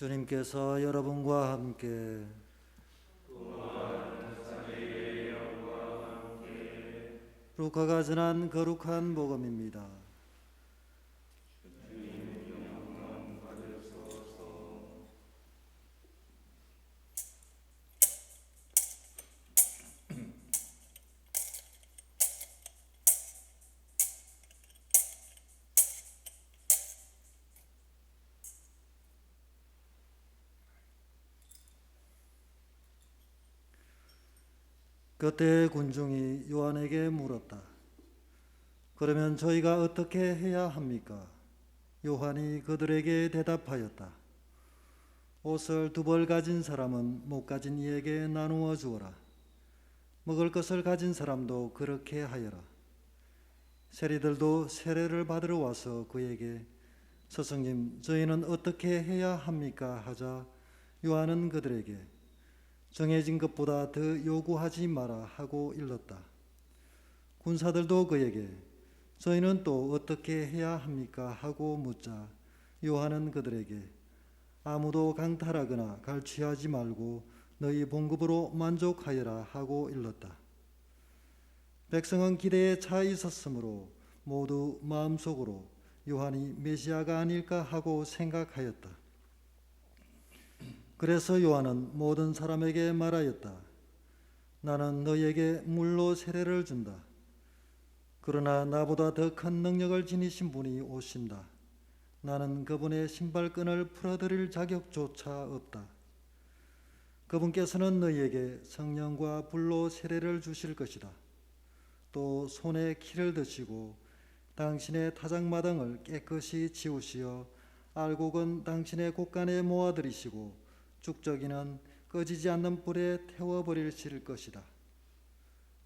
주님께서 여러분과 함께 루카가 전한 거룩한 복음입니다. 그때 군중이 요한에게 물었다. 그러면 저희가 어떻게 해야 합니까? 요한이 그들에게 대답하였다. 옷을 두 벌 가진 사람은 못 가진 이에게 나누어 주어라. 먹을 것을 가진 사람도 그렇게 하여라. 세리들도 세례를 받으러 와서 그에게 스승님 저희는 어떻게 해야 합니까 하자 요한은 그들에게 정해진 것보다 더 요구하지 마라 하고 일렀다. 군사들도 그에게 저희는 또 어떻게 해야 합니까 하고 묻자 요한은 그들에게 아무도 강탈하거나 갈취하지 말고 너희 봉급으로 만족하여라 하고 일렀다. 백성은 기대에 차 있었으므로 모두 마음속으로 요한이 메시아가 아닐까 하고 생각하였다. 그래서 요한은 모든 사람에게 말하였다. 나는 너에게 물로 세례를 준다. 그러나 나보다 더 큰 능력을 지니신 분이 오신다. 나는 그분의 신발끈을 풀어드릴 자격조차 없다. 그분께서는 너희에게 성령과 불로 세례를 주실 것이다. 또 손에 키를 드시고 당신의 타작마당을 깨끗이 치우시어 알곡은 당신의 곳간에 모아들이시고 쭉저기는 꺼지지 않는 불에 태워버리실 것이다.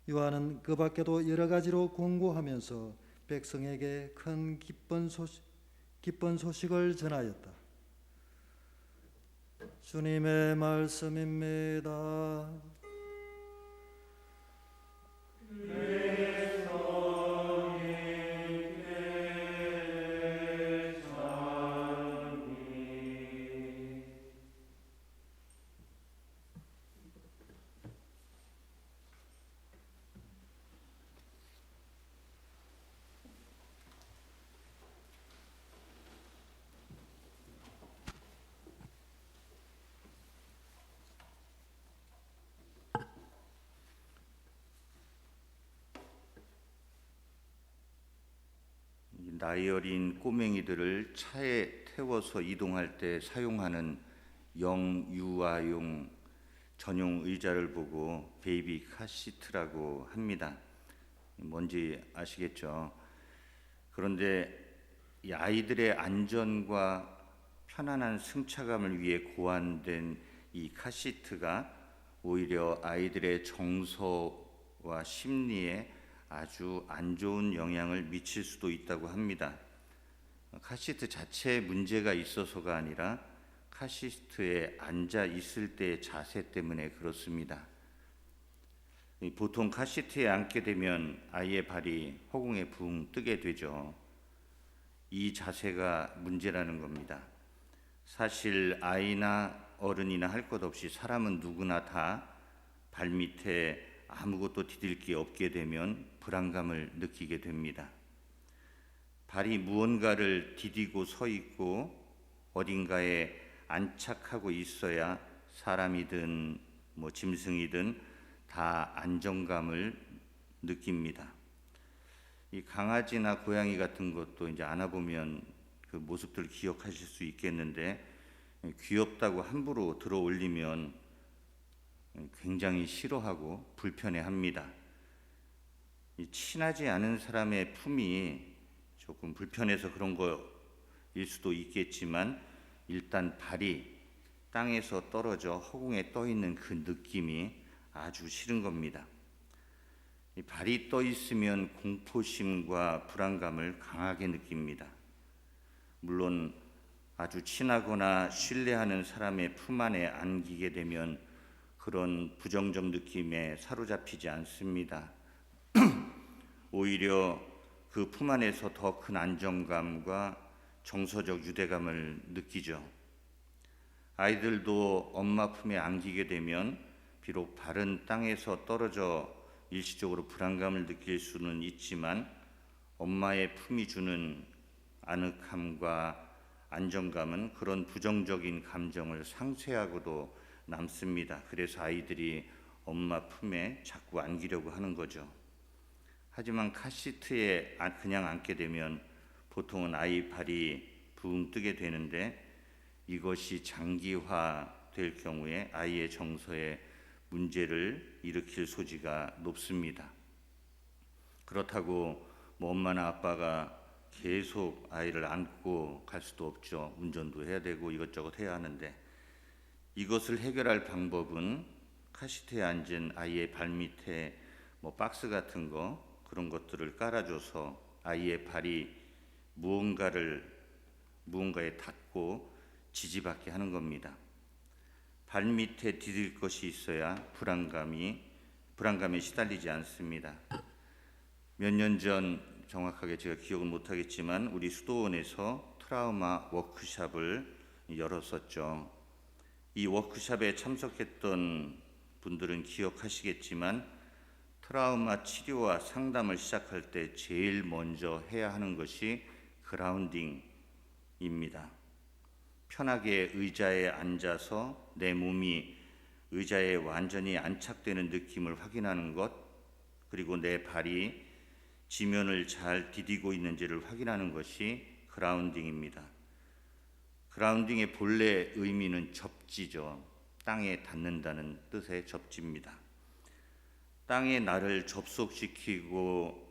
요한은 그 밖에도 여러 가지로 권고하면서 백성에게 큰 기쁜 소식, 기쁜 소식을 전하였다. 주님의 말씀입니다. 이 나이 어린 꼬맹이들을 차에 태워서 이동할 때 사용하는 영유아용 전용 의자를 보고 베이비 카시트라고 합니다. 뭔지 아시겠죠? 그런데 이 아이들의 안전과 편안한 승차감을 위해 고안된 이 카시트가 오히려 아이들의 정서와 심리에 아주 안 좋은 영향을 미칠 수도 있다고 합니다. 카시트 자체에 문제가 있어서가 아니라 카시트에 앉아 있을 때의 자세 때문에 그렇습니다. 이 보통 카시트에 앉게 되면 아이의 발이 허공에 붕 뜨게 되죠. 이 자세가 문제라는 겁니다. 사실 아이나 어른이나 할 것 없이 사람은 누구나 다 발밑에 아무것도 디딜 게 없게 되면 불안감을 느끼게 됩니다. 발이 무언가를 디디고 서 있고 어딘가에 안착하고 있어야 사람이든 뭐 짐승이든 다 안정감을 느낍니다. 이 강아지나 고양이 같은 것도 이제 안아보면 그 모습들을 기억하실 수 있겠는데 귀엽다고 함부로 들어 올리면 굉장히 싫어하고 불편해합니다. 이 친하지 않은 사람의 품이 조금 불편해서 그런 거일 수도 있겠지만 일단 발이 땅에서 떨어져 허공에 떠 있는 그 느낌이 아주 싫은 겁니다. 이 발이 떠 있으면 공포심과 불안감을 강하게 느낍니다. 물론 아주 친하거나 신뢰하는 사람의 품 안에 안기게 되면 그런 부정적 느낌에 사로잡히지 않습니다. 오히려 그 품 안에서 더 큰 안정감과 정서적 유대감을 느끼죠. 아이들도 엄마 품에 안기게 되면 비록 바른 땅에서 떨어져 일시적으로 불안감을 느낄 수는 있지만 엄마의 품이 주는 아늑함과 안정감은 그런 부정적인 감정을 상쇄하고도 남습니다. 그래서 아이들이 엄마 품에 자꾸 안기려고 하는 거죠. 하지만 카시트에 안- 그냥 앉게 되면 보통은 아이 발이 붕 뜨게 되는데 이것이 장기화 될 경우에 아이의 정서에 문제를 일으킬 소지가 높습니다. 그렇다고 뭐 엄마나 아빠가 계속 아이를 안고 갈 수도 없죠. 운전도 해야 되고 이것저것 해야 하는데 이것을 해결할 방법은 카시트에 앉은 아이의 발밑에 뭐 박스 같은 거 그런 것들을 깔아줘서 아이의 발이 무언가를 무언가에 닿고 지지받게 하는 겁니다. 발밑에 디딜 것이 있어야 불안감이 불안감에 시달리지 않습니다. 몇 년 전 정확하게 제가 기억은 못하겠지만 우리 수도원에서 트라우마 워크샵을 열었었죠. 이 워크샵에 참석했던 분들은 기억하시겠지만 트라우마 치료와 상담을 시작할 때 제일 먼저 해야 하는 것이 그라운딩입니다. 편하게 의자에 앉아서 내 몸이 의자에 완전히 안착되는 느낌을 확인하는 것, 그리고 내 발이 지면을 잘 디디고 있는지를 확인하는 것이 그라운딩입니다. 그라운딩의 본래 의미는 접지죠. 땅에 닿는다는 뜻의 접지입니다. 땅에 나를 접속시키고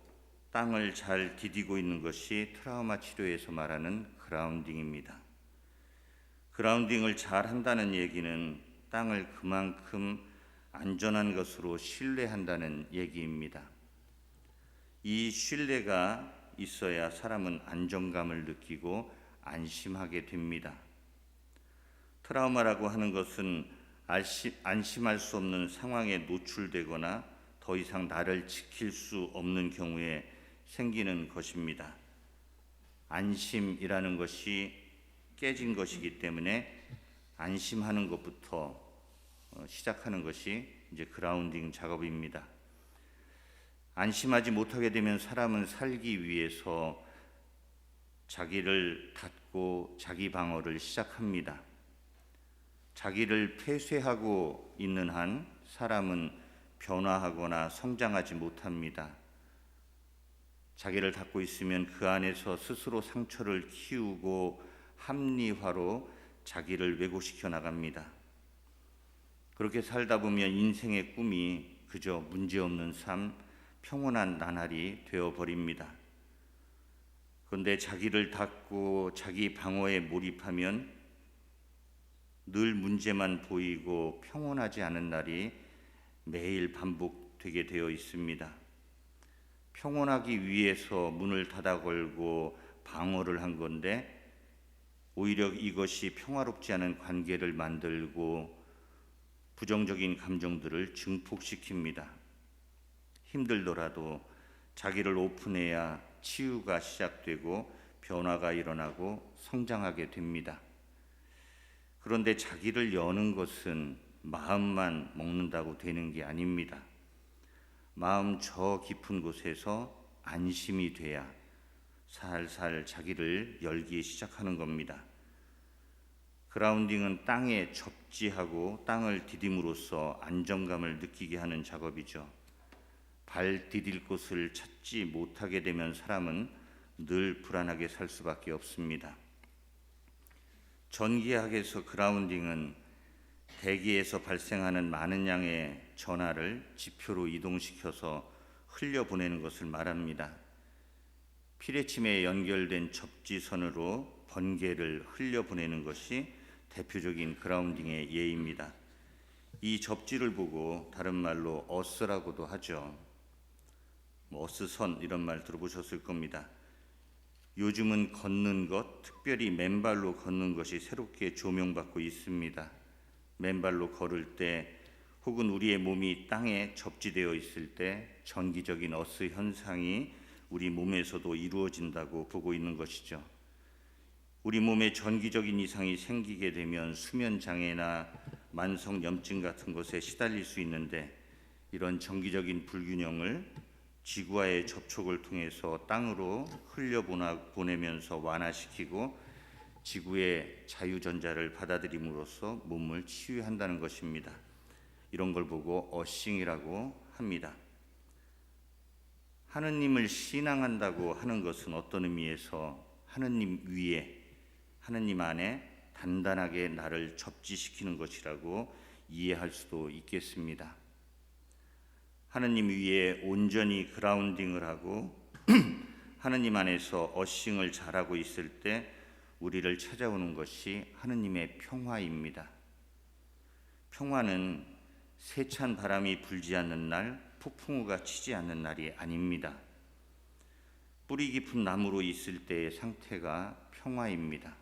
땅을 잘 디디고 있는 것이 트라우마 치료에서 말하는 그라운딩입니다. 그라운딩을 잘 한다는 얘기는 땅을 그만큼 안전한 것으로 신뢰한다는 얘기입니다. 이 신뢰가 있어야 사람은 안정감을 느끼고 안심하게 됩니다. 트라우마라고 하는 것은 안심할 수 없는 상황에 노출되거나 더 이상 나를 지킬 수 없는 경우에 생기는 것입니다. 안심이라는 것이 깨진 것이기 때문에 안심하는 것부터 어, 시작하는 것이 이제 그라운딩 작업입니다. 안심하지 못하게 되면 사람은 살기 위해서 자기를 닫고 자기 방어를 시작합니다. 자기를 폐쇄하고 있는 한 사람은 변화하거나 성장하지 못합니다. 자기를 닫고 있으면 그 안에서 스스로 상처를 키우고 합리화로 자기를 왜곡시켜 나갑니다. 그렇게 살다 보면 인생의 꿈이 그저 문제없는 삶, 평온한 나날이 되어 버립니다. 그런데 자기를 닫고 자기 방어에 몰입하면 늘 문제만 보이고 평온하지 않은 날이 매일 반복되게 되어 있습니다. 평온하기 위해서 문을 닫아 걸고 방어를 한 건데 오히려 이것이 평화롭지 않은 관계를 만들고 부정적인 감정들을 증폭시킵니다. 힘들더라도 자기를 오픈해야 치유가 시작되고 변화가 일어나고 성장하게 됩니다. 그런데 자기를 여는 것은 마음만 먹는다고 되는 게 아닙니다. 마음 저 깊은 곳에서 안심이 돼야 살살 자기를 열기 시작하는 겁니다. 그라운딩은 땅에 접지하고 땅을 디딤으로써 안정감을 느끼게 하는 작업이죠. 발 디딜 곳을 찾지 못하게 되면 사람은 늘 불안하게 살 수밖에 없습니다. 전기학에서 그라운딩은 대기에서 발생하는 많은 양의 전하를 지표로 이동시켜서 흘려보내는 것을 말합니다. 피레침에 연결된 접지선으로 번개를 흘려보내는 것이 대표적인 그라운딩의 예입니다. 이 접지를 보고 다른 말로 어스라고도 하죠. 뭐 어스선 이런 말 들어보셨을 겁니다. 요즘은 걷는 것, 특별히 맨발로 걷는 것이 새롭게 조명받고 있습니다. 맨발로 걸을 때 혹은 우리의 몸이 땅에 접지되어 있을 때 전기적인 어스 현상이 우리 몸에서도 이루어진다고 보고 있는 것이죠. 우리 몸에 전기적인 이상이 생기게 되면 수면 장애나 만성 염증 같은 것에 시달릴 수 있는데 이런 정기적인 불균형을 지구와의 접촉을 통해서 땅으로 흘려보나 보내면서 완화시키고 지구의 자유전자를 받아들임으로써 몸을 치유한다는 것입니다. 이런 걸 보고 어싱이라고 합니다. 하느님을 신앙한다고 하는 것은 어떤 의미에서 하느님 위에 하느님 안에 단단하게 나를 접지시키는 것이라고 이해할 수도 있겠습니다. 하느님 위에 온전히 그라운딩을 하고 하느님 안에서 어싱을 잘하고 있을 때 우리를 찾아오는 것이 하느님의 평화입니다. 평화는 세찬 바람이 불지 않는 날, 폭풍우가 치지 않는 날이 아닙니다. 뿌리 깊은 나무로 있을 때의 상태가 평화입니다.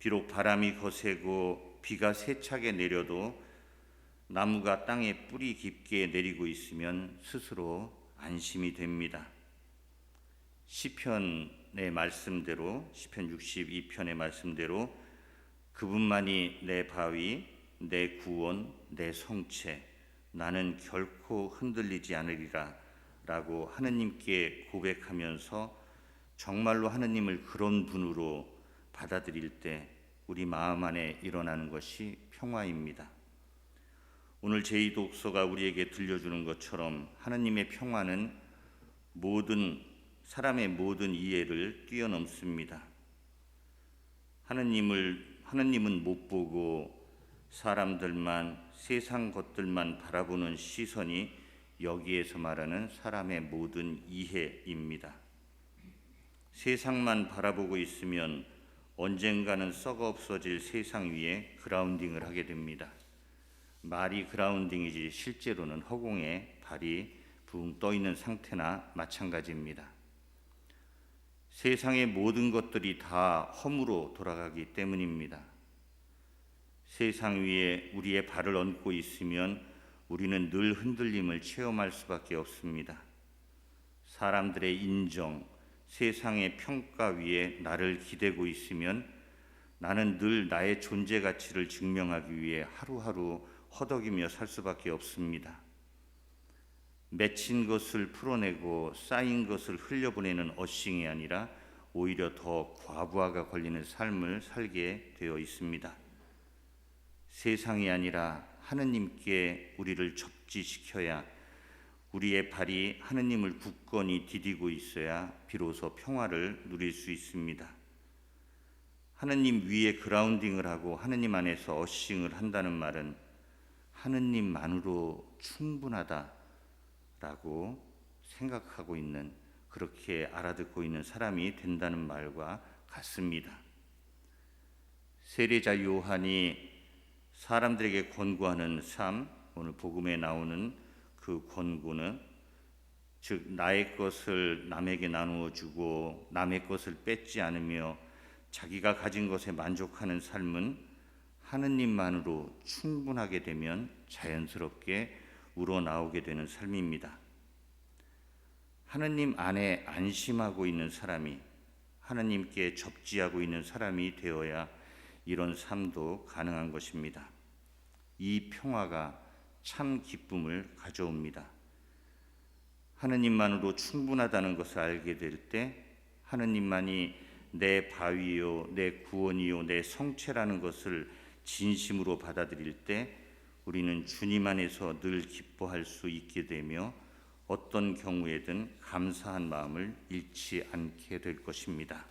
비록 바람이 거세고 비가 세차게 내려도 나무가 땅에 뿌리 깊게 내리고 있으면 스스로 안심이 됩니다. 시편의 말씀대로 시편 62편의 말씀대로 그분만이 내 바위, 내 구원, 내 성체, 나는 결코 흔들리지 않으리라 라고 하느님께 고백하면서 정말로 하느님을 그런 분으로 받아들일 때 우리 마음 안에 일어나는 것이 평화입니다. 오늘 제2 독서가 우리에게 들려주는 것처럼 하느님의 평화는 모든 사람의 모든 이해를 뛰어넘습니다. 하느님을 하느님은 못 보고 사람들만 세상 것들만 바라보는 시선이 여기에서 말하는 사람의 모든 이해입니다. 세상만 바라보고 있으면 언젠가는 썩어 없어질 세상 위에 그라운딩을 하게 됩니다. 말이 그라운딩이지 실제로는 허공에 발이 붕 떠 있는 상태나 마찬가지입니다. 세상의 모든 것들이 다 험으로 돌아가기 때문입니다. 세상 위에 우리의 발을 얹고 있으면 우리는 늘 흔들림을 체험할 수밖에 없습니다. 사람들의 인정, 세상의 평가 위에 나를 기대고 있으면 나는 늘 나의 존재 가치를 증명하기 위해 하루하루 허덕이며 살 수밖에 없습니다. 맺힌 것을 풀어내고 쌓인 것을 흘려보내는 어싱이 아니라 오히려 더 과부하가 걸리는 삶을 살게 되어 있습니다. 세상이 아니라 하느님께 우리를 접지시켜야 우리의 발이 하느님을 굳건히 디디고 있어야 비로소 평화를 누릴 수 있습니다. 하느님 위에 그라운딩을 하고 하느님 안에서 어싱을 한다는 말은 하느님만으로 충분하다라고 생각하고 있는 그렇게 알아듣고 있는 사람이 된다는 말과 같습니다. 세례자 요한이 사람들에게 권고하는 삶 오늘 복음에 나오는 그 권고는 즉 나의 것을 남에게 나누어 주고 남의 것을 뺏지 않으며 자기가 가진 것에 만족하는 삶은 하느님만으로 충분하게 되면 자연스럽게 우러나오게 되는 삶입니다. 하느님 안에 안심하고 있는 사람이 하느님께 접지하고 있는 사람이 되어야 이런 삶도 가능한 것입니다. 이 평화가 참 기쁨을 가져옵니다. 하느님만으로 충분하다는 것을 알게 될 때 하느님만이 내 바위요, 내 구원이요, 내 성체라는 것을 진심으로 받아들일 때 우리는 주님 안에서 늘 기뻐할 수 있게 되며 어떤 경우에든 감사한 마음을 잃지 않게 될 것입니다.